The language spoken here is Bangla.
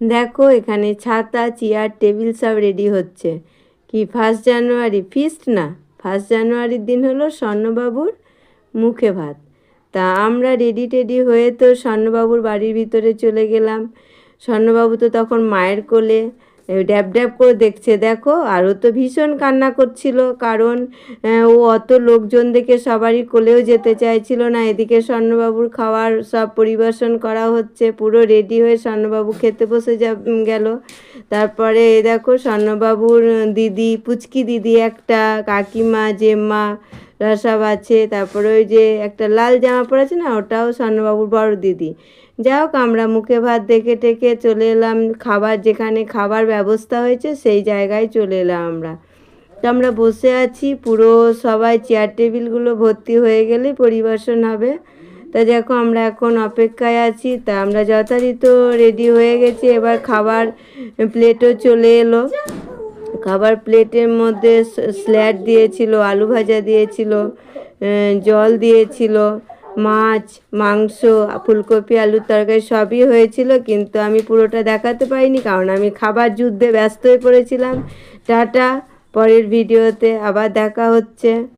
দেখো, এখানে ছাতা, চেয়ার, টেবিল সব রেডি হচ্ছে। কি ফার্স্ট জানুয়ারি ফিস্ট না? ফার্স্ট জানুয়ারির দিন হলো স্বর্ণবাবুর মুখে ভাত। তা আমরা রেডি টেডি হয়ে তো স্বর্ণবাবুর বাড়ির ভিতরে চলে গেলাম। স্বর্ণবাবু তো তখন মায়ের কোলে। ড্যাব ড্যাব করে দেখছে, দেখো। আরও তো ভীষণ কান্না করছিল, কারণ ও অত লোকজন দেখে সবারই কোলেও যেতে চাইছিল না। এদিকে স্বর্ণবাবুর খাওয়ার সব পরিবেশন করা হচ্ছে, পুরো রেডি হয়ে স্বর্ণবাবু খেতে বসে যা গেল। তারপরে দেখো স্বর্ণবাবুর দিদি, পুচকি দিদি একটা, কাকিমা, জেম্মা সব আছে, তারপরে ওই যে একটা লাল জামা পরেছে না, ওটাও স্বর্ণবাবুর বড় দিদি। যাই হোক, আমরা মুখে ভাত দেখে টেকে চলে এলাম, খাবার যেখানে খাবার ব্যবস্থা হয়েছে সেই জায়গায় চলে এলাম আমরা। তো আমরা বসে আছি, পুরো সবাই চেয়ার টেবিলগুলো ভর্তি হয়ে গেলে পরিবেশন হবে। তা দেখো, আমরা এখন অপেক্ষায় আছি, তা আমরা যথারীত রেডি হয়ে গেছি, এবার খাবার প্লেটও চলে এলো। খাবার প্লেটের মধ্যে স্ল্যাট দিয়েছিল, আলু ভাজা দিয়েছিল জল দিয়েছিল, মাছ, মাংস, ফুলকপি, আলুর তরকারি সবই হয়েছিল, কিন্তু আমি পুরোটা দেখাতে পারিনি কারণ আমি খাবার যুদ্ধে ব্যস্ত হয়ে পড়েছিলাম। টাটা, পরের ভিডিওতে আবার দেখা হচ্ছে।